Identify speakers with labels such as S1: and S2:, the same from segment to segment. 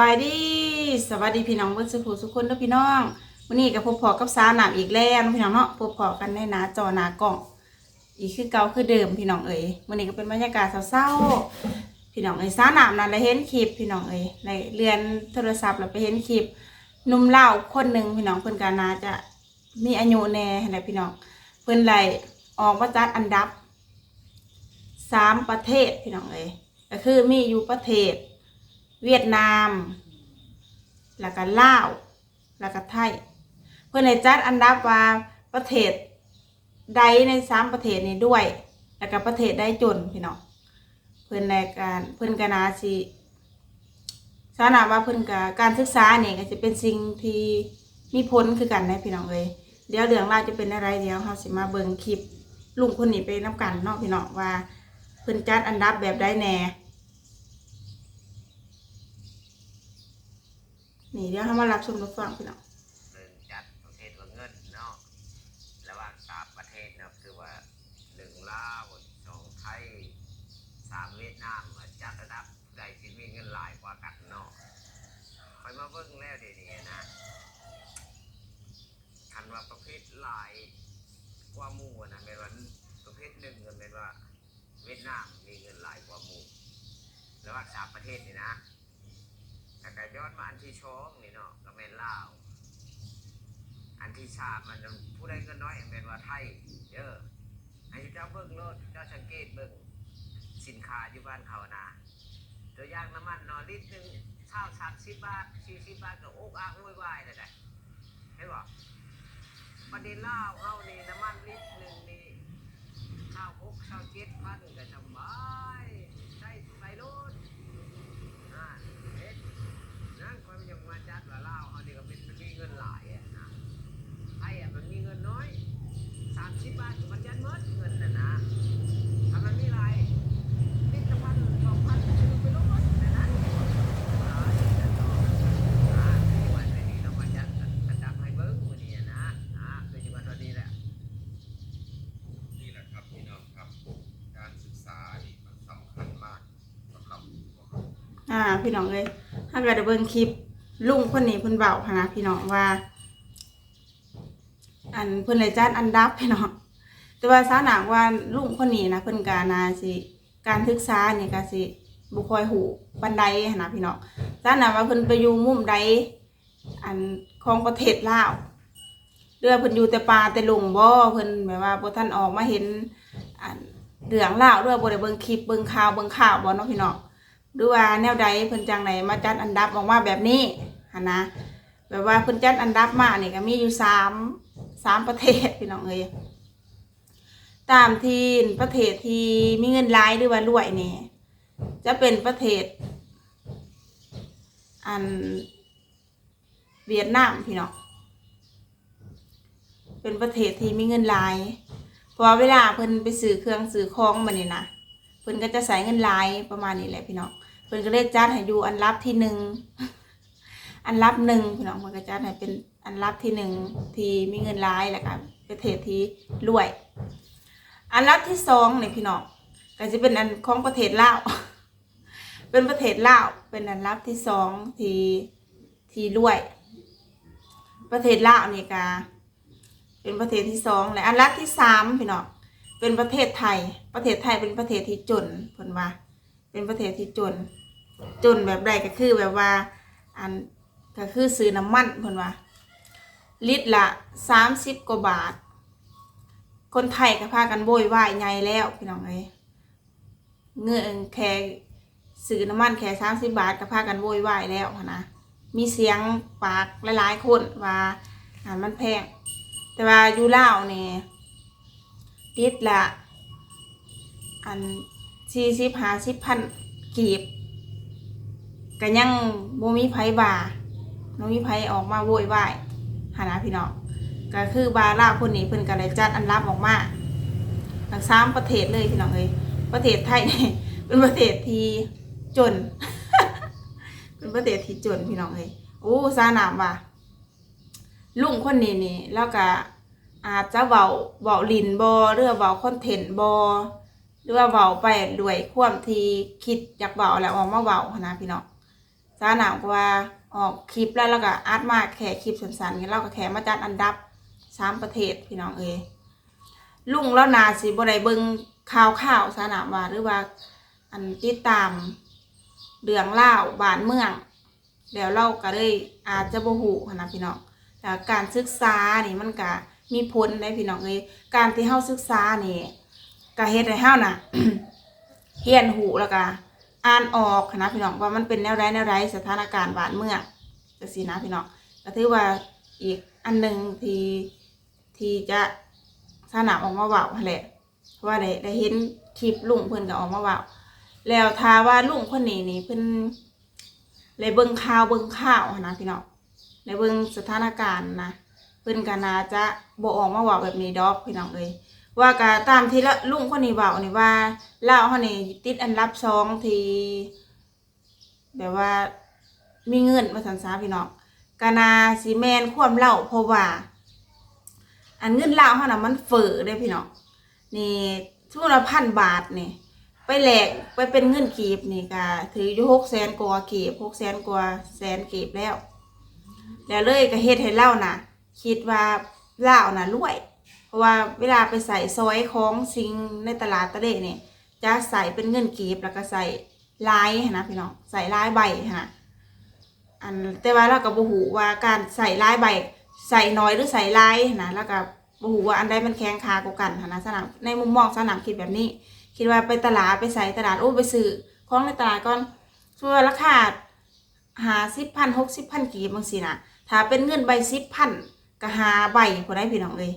S1: บายดี สวัสดีพี่น้องเพื่อนสุขสุขคนเด้อพี่น้องวันนี้กับพบพอกับสาวหนามอีกแล้วพี่น้องเนาะพบพอกันในหนาจอหนากล่อง อีกคือเก่าคือเดิมพี่น้องเอ๋ยวันนี้ก็เป็นบรรยากาศเศร้าๆพี่น้องเอ๋ยสาวหนามนั่นเลยเห็นคลิปพี่น้องเอ๋ยในเรือนโทรศัพท์เราไปเห็นคลิปนุ่มเล่าคนหนึ่งพี่น้องเพิ่อนกานาจะมีอายุแน่แหละพี่น้องเพิ่อนไล่ออกมาจัดอันดับสามประเทศพี่น้องเอ๋ยก็คือมีอยู่ประเทศ เวียดนาม แล้วก็ลาว แล้วก็ไทย เพื่อนในจัดอันดับว่าประเทศใดในสามประเทศนี้ด้วย แล้วก็ประเทศได้จนพี่น้อง เพื่อนในการเพื่อนกนาสิสานาว่าเพื่อนกับการศึกษาเนี่ยก็จะเป็นสิ่งที่มีผลคือกันนะพี่น้องเลยเดี๋ยวเรื่องราวจะเป็นอะไรเดี๋ยวเราสิมาเบิ่งคลิปลุงคนนี้ไปน้ำกันเนาะพี่น้องว่าเพื่อนจัดอันดับแบบได้แน่ นี่เดี๋ยวเขามารับชมรับฟังพี่น้อง
S2: หนึ่งจัดประเทศว่าเงินเนาะระหว่างสามประเทศเนาะคือว่าหนึ่งลาวสองไทยสามเวียดนามว่าจัดระดับใดที่มีเงินหลายกว่ากันเนาะคอยมาเบิ่งแล้วเดี๋ยวนี้นะคันว่าประเภทหลายกว่าหมู่นะแม่นว่าประเภทหนึ่งก็แม่นว่า เวียดนามมีเงินหลายกว่าหมู่ระหว่างสามประเทศนี่นะ แต่ก็ย้อนมาอันที่ช้องนี่เนาะก็แม่นลาว อันที่ชามมันผู้ใดเงินน้อยแม่นว่าไทยเยอะให้เจ้าเบิ่งโลดเจ้าสังเกตเบิ่งสินค้าอยู่บ้านเขานะตัวอย่างน้ำมันนอลิตรหนึ่งเท่าสามสิบบาทสี่สิบบาทก็อกอ้างโวยวายเลยได้เห็นบ่ประเด็นลาวเอานี่น้ำมันลิตรหนึ่งนี่เท่าหกเท่าเจ็ดพันก็สบายใช้ไปโลด อ่าเฮ็ดนั่นความยังมาจัดว่าลาวเขานี่ก็เป็นมันมีเงินหลายอะนะไทยอะมันมีเงินน้อยสามสิบบาทมันยันหมดเงินน่ะนะถ้ามันมีหลายนิดละพันสองพันซื้อไปโลดนะนะหลายแต่ต่ออ่าที่วันนี้เรามาจัดอันดับให้เบิ้งมื้อนี้อะนะอ่าคือจังหวัดวันนี้แหละ
S3: นี่แหละครับพี่น้องครับ การศึกษานี่มันสำคัญมากสำหรับพวกเรา
S1: อ่า พี่น้องเลยถ้าเกิดเบิ่งคลิปลุงคนนี้เพิ่นเบาพะนะพี่น้องว่า อันเพิ่นเลยจัดอันดับพี่น้องแต่ว่าสาหนักว่าลุงคนนี้นะเพิ่นกานาสิการศึกษาเนี่ยก็สิบ่ค่อยหูปานใดนะพี่น้องสาหนักว่าเพิ่นไปอยู่มุมใดอันของประเทศลาวเรือเพิ่นอยู่แต่ป่าแต่ลุงบ่เพิ่นแบบว่าบ่ทันออกมาเห็นอันเรื่องลาวเรือบ่ได้เบิ่งคลิปเบิ่งข่าวเบิ่งข่าวบ่เนาะพี่น้อง หรือว่าแนวใดเพิ่นจังไหนมาจัดอันดับออกมาแบบนี้หันนะแบบว่าเพิ่นจัดอันดับมาเนี่ยก็มีอยู่สามสามประเทศพี่น้องเอ้ยตามที่ประเทศที่มีเงินหลายหรือว่ารวยเนี่ยจะเป็นประเทศ อันเวียดนามพี่น้องเป็นประเทศที่มีเงินหลาย เพราะเวลาเพิ่นไปซื้อเครื่องซื้อของมานี่นะเพิ่นก็จะใส่เงินหลายประมาณนี้แหละพี่น้อง พิ่นก็เลยจัดให้อยู่อันรับที่หนึ่งอันรับหนึ่งพี่น้องเพิ่นก็จัดให้เป็นอันรับที่หนึ่งที่มีเงินหลายแล้วก็ประเทศที่รวย อันรับที่สองเนี่ยพี่น้องก็จะเป็นอันของประเทศลาวเป็นประเทศลาวเป็นอันรับที่สองที่ที่รวย ประเทศลาวนี่ก็เป็นประเทศที่สองและอันรับที่สามพี่น้องเป็นประเทศไทย ประเทศไทยเป็นประเทศที่จนเพิ่นว่าเป็นประเทศที่จน จนแบบใดก็คือแบบว่า อันก็คือซื้อน้ำมันเพิ่นว่าลิตรละสามสิบกว่าบาท คนไทยก็พากันโวยวายใหญ่แล้วพี่น้องเอ้ยเงื่อนแค่ซื้อน้ำมันแค่สามสิบบาทก็พากันโวยวายแล้วนะมีเสียงปากหลายๆคนว่าอ่ามันแพงแต่ว่าอยู่ลาวเนี่ยลิตรละอันสี่สิบห้าสิบพันกีบ ก็ยังบ่มีไผบาบ่มีไผออกมาโวยวายหานะพี่น้องก็คือบาร่าคนนี้เพิ่นก็ได้จัดอันรับออกมาทั้งสามประเทศเลยพี่น้องเอ้ยประเทศไทยนี่เป็นประเทศที่จน เป็นประเทศที่จนพี่น้องเอ้ยโอ้ซาหนามว่ะลุงคนนี้นี่แล้วก็อาจจะเบาเบาลินบอหรือเบาคอนเทนต์บอหรือว่าเบาไปด้วยความที่คิดอยากเบาแล้วออกมาเบานะพี่น้องาหนามก็ว่าออกคลิปแล้วแล้วก็อัดมาแค่คลิปสั้นๆเราก็แค่มาจัดอันดับสามประเทศพี่น้องเอ้ยลุงแล้วนาสิบ่ได้เบิ่งข่าวข่าวสาหนามว่าหรือว่าอันติดตามเรื่องเล่าวบ้านเมืองแล้วเราก็เลยอาจจะบ่ฮู้หั้นะพี่น้องแล้วการศึกษานี่มันก็มีผลได้พี่น้องเอยการที่เฮาศึกษานี่ก็เฮ็ดให้เฮาน่ะเฮียนหูแล้วก็ อ่านออกนะพี่น้องว่ามันเป็นแนวไรแนวไรสถานการณ์บ้านเมื่อจังซี่นะพี่น้องก็ถือว่าอีกอันหนึ่งที่ที่จะสนามออกมาเว้าแหละเพราะว่าได้ได้เห็นคลิปลุงเพิ่อนก็ออกมาเว้าแล้วถ้าว่าลุงคนนี้นี่เพิ่อนเลยเบิ่งข่าวเบิ่งข่าวนะพี่น้องเลยเบิ่งสถานการณ์นะเพิ่อนก็น่าจะบ่ออกมาเว้าแบบนี้ดอกพี่น้องเอ้ย ว่าก็ตามที่ละลุงคนนี้บอกนี่ว่าเล่าวเขานี่ติดอันดับสองที่แบบว่ามีเงินมาสันสาพี่น้องกานาซีแมนควมเล่าเพราะว่า อันเงินเล่าเขาน่ะมันเฟ้อได้พี่น้องนี่ทุกละพันบาทนี่ไปแหลกไปเป็นเงินกีบนี่ก็ถืออยู่หกแสนกว่ากีบหกแสนกว่าแสนกีบแล้ว แล้วเลยก็เฮ็ดให้เล่าน่ะ คิดว่าเล่าน่ะรวย ราะว่าเวลาไปใส่ซอยของสิ่งในตลาดตะเดะเนี่ยจะใส่เป็นเงินกีบแล้วก็ใส่ลายนะพี่น้องใส่ลายใบนะอันแต่ว่าเราก็บ่ฮู้ว่าการใส่ลายใบ ใส่น้อยหรือใส่ลายนะแล้วก็บ่ฮู้ว่าอันใดมันแข็งคากว่ากันนนะสนามในมุมมองสนามคิดแบบนี้ คิดว่าไปตลาดไปใส่ตลาดโอ้ไปซื้อของในตลาดก่อนส่วนราคาหาสิบพันหกสิบพันกีบบางสินะถ้าเป็นเงินใบสิบพันก็หาใบพอได้พี่น้องเลย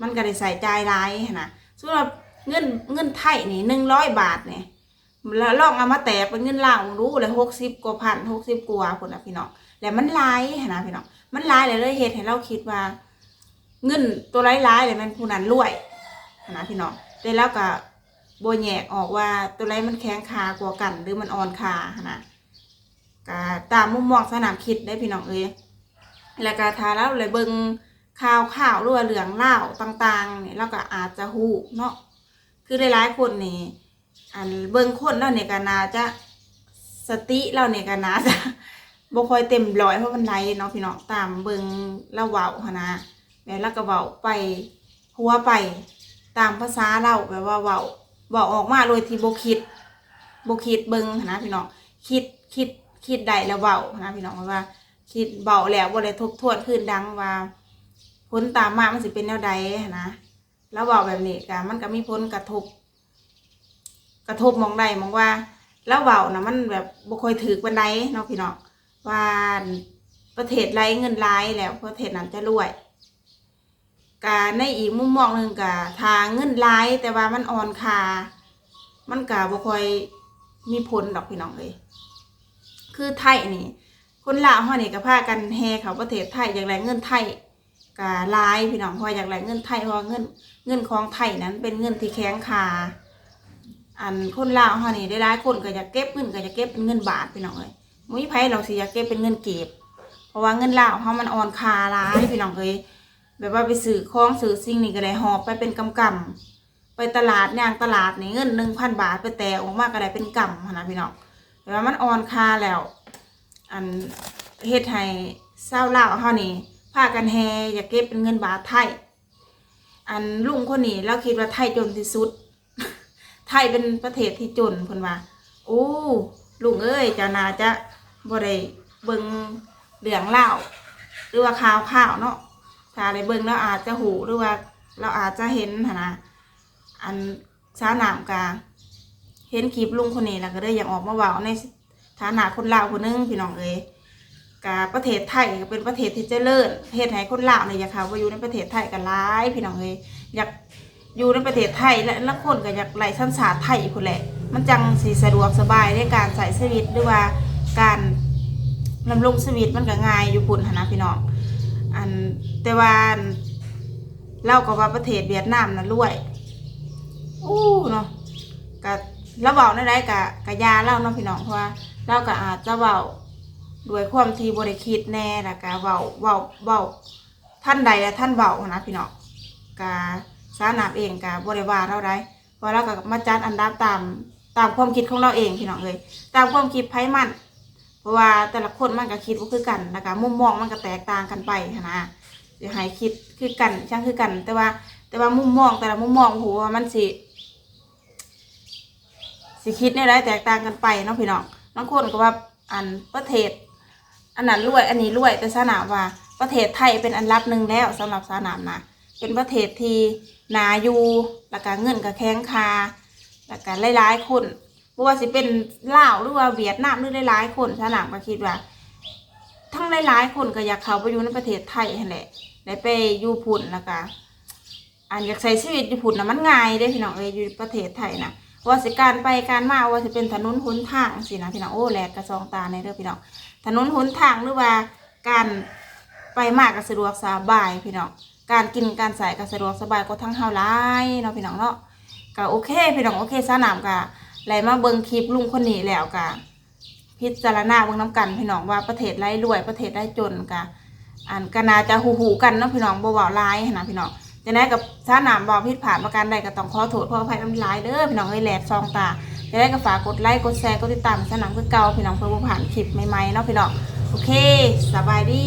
S1: มันก็ได้ใส่ใจายหลายนะสำหรับเงินเงินไทยนี่หนึ่งร้อยบาทเนี่ยแล้วลองเอามาแตกเป็นเงินลาวรู้เลยหกสิบกว่าพันหกสิบกว่าคนนะพี่น้องแล้วมันหลายนะพี่น้องมันหลายเลยเลยเหตุให้เราคิดว่า เงินตัวร้ายๆเลยมันผู้นั้นรวยนะพี่น้องแต่แล้วก็โบแยกออกว่าตัวไรมันแข็งคากว่ากัน หรือมันอ่อนคานนะก็ตามมุมมองสนามคิดได้พี่น้องเอ้ยแล้วก็ทาแล้วเลยเบิง ข่าวข่าวหรือว่าเรื่องเล่าต่างๆเนี่ยเราก็อาจจะหูเนาะคือหลายๆคนนี่อันเบิ่งคนเราเนี่ยก็น่าจะสติเราเนี่ยก็น่าจะบ่ค่อยเต็มร้อยเพราะมันไรเนาะพี่น้องตามเบิ่งเราเว้าหนะแบบเราก็เว้าไปหัวไปตามภาษาเราแบบว่าเว้าเว้าออกมาโดยที่บ่คิดบ่คิดเบิ่งหนะพี่น้องคิดคิดคิดได้แล้วเว้าหนะพี่น้องว่า คิดเบาแล้วบ่ได้ทบทวนขึ้นดังว่า ลตามมามันสิเป็นแนวใดนะแล้วบอกแบบนี้ก็มันก็มีผลกระทบ กระทบมองใดมองว่าแล้วเบานะมันแบบบ่ค่อยถือบันไดเนาะพี่เนาะว่าประเทศไรเงินไรแล้วประเทศนั้นจะรวยกาในอีกมุมมองหนึ่งกาทางเงินไรแต่ว่ามันอ่อนคามันกาบ่ค่อยมีผลดอกพี่น้องเลยคือไทยนี่ คนลาวเฮานี่ก็พากันแห่เขาประเทศไทยอย่างไรเงินไทย กาลายพี่น้องพราะอยากแหลเงินไทยพราะว่าเงินเงินของไทยนั้นเป็นเงินที่แข็งคาอันคนลาวเฮานี่ได้หลายคนก็อยากเก็บเงินก็อยากเก็บเป็นเงินบาทพี่น้องเอ้ยมุ้ยไผเราสิอยากเก็บเป็นเงินเก็บ เพราะว่าเงินลาวเฮามันอ่อนคาหลายพี่น้องเอ้ยแบบว่าไปซื้อของซื้อสิ่งนี่ก็ได้หอบไปเป็นกำกำไปตลาดย่างตลาดนี่เงินหนึ่งพันบาทไปแต่ออกมาก็ได้เป็นกำนะพี่น้องแต่ว่ามันอ่อนคาแล้ว อันเฮ็ดให้เศร้าลาวเฮานี่ พากันแฮอยากเก็บเป็นเงินบาทไทย อันลุงคนนี้เราคิดว่าไทยจนที่สุด ไทยเป็นประเทศที่จนเพิ่นว่าโอ้ลุงเอ้ยเจ้านาจะบ่ได้เบิ่งเรื่องเล่าหรือว่าข่าวข่าวเนาะถ้าได้เบิ่งแล้วอาจจะหูหรือว่าเราอาจจะเห็นนะอันสาวนามกาเห็นคลิปลุงคนนี้แล้วก็เลยอยากออกมาเว้าในฐานะคนลาวคนนึงพี่น้องเอ้ย กาประเทศไทยเป็นประเทศที่เจริญประเทศไหนคนลาวเนี่ยอยากค่ะว่าอยู่ในประเทศไทยกันหลายพี่น้องเลยอยากอยู่ในประเทศไทยและละคนก็อยากไหลสัญชาไทยพุ่นแหละ มันจังสีสะดวกสบายในการใส่ชีวิตหรือว่าการดำรงชีวิตมันก็ง่ายอยู่พุ่นหนะพี่น้องอันแต่ว่าเล่าก็ว่าประเทศเวียดนามนะรวยอู้เนาะกะเราเบาในได้กะกะยาเล่าเนาะพี่น้องเพราะว่าเราก็อาจจะเบา ด้วยความที่บริคิดแน่แล้วก็เว้าเว้าเว้าท่านใดและท่านเว้านะพี่น้องกาสานาบเองกาบริวาเราได้เพราะเราก็มาจัดอันดับตามตามความคิดของเราเองพี่น้องเลยตามความคิดไพ่มันเพราะว่าแต่ละคนมันก็คิดว่าคือกันแล้วก็มุมมองมันก็แตกต่างกันไปนะเดี๋ยวให้คิดคือกันช่างคือกัน แต่ว่า แต่ว่ามุมมองแต่ละมุมมองโอ้โหมันสิสิคิดในไรแตกต่างกันไปเนาะพี่น้องบางคนก็ว่าอันประเทศ อันนั้นรวยอันนี้รวยแต่สนามว่า ประเทศไทยเป็นอันดับหนึ่งแล้วสำหรับสนามนะเป็นประเทศที่นาอยู่แล้วก็เงินก็แข็งคาแล้วก็หลายๆคนบ่ว่าสิเป็นลาวหรือว่าเวียดนามหรือหลายๆคนสนามก็คิดว่า ทั้งหลายๆคนก็อยากเข้าไปอยู่ในประเทศไทยแหละได้ไปอยู่พุ่นแล้วก็อันอยากใช้ชีวิตอยู่พุ่นนะมันง่ายเด้พี่น้องเอ้ยอยู่ประเทศไทยนะว่าสิการไปการมาว่าสิเป็นถนนหนทางสินะพี่น้องโอ้แหลกกระซองตาในเด้อพี่น้อง ถนนหนทางหรือว่าการไปมากก็สะดวกสบายพี่น้องการกินการใส่ก็สะดวกสบายกว่าทั้งเฮาหลายเนาะพี่น้องเนาะก็โอเคพี่น้องโอเคสนามก็ไหลมาเบิ่งคลิปลุงคนนี้แล้วก็พิจารณาเบิ่งน้กันพี่น้องว่าประเทศไรรวยประเทศไรจนก็อันก็น่าจะหูหูกันเนาะพี่น้องบ่เว้าหลายนะพี่น้องจะได้กับสนามบอกผิดผ่านประการใดก็ต้องขอโทษขออภัยน้ำลายเด้อพี่น้องเอ้ยแหลกซองตา จะได้ก็ฝากกดไลค์กดแชร์กดติดตามสนามคือเก่าพี่น้องเพื่อผ่านคลิปใหม่ๆเนาะพี่น้องโอเคสบายดี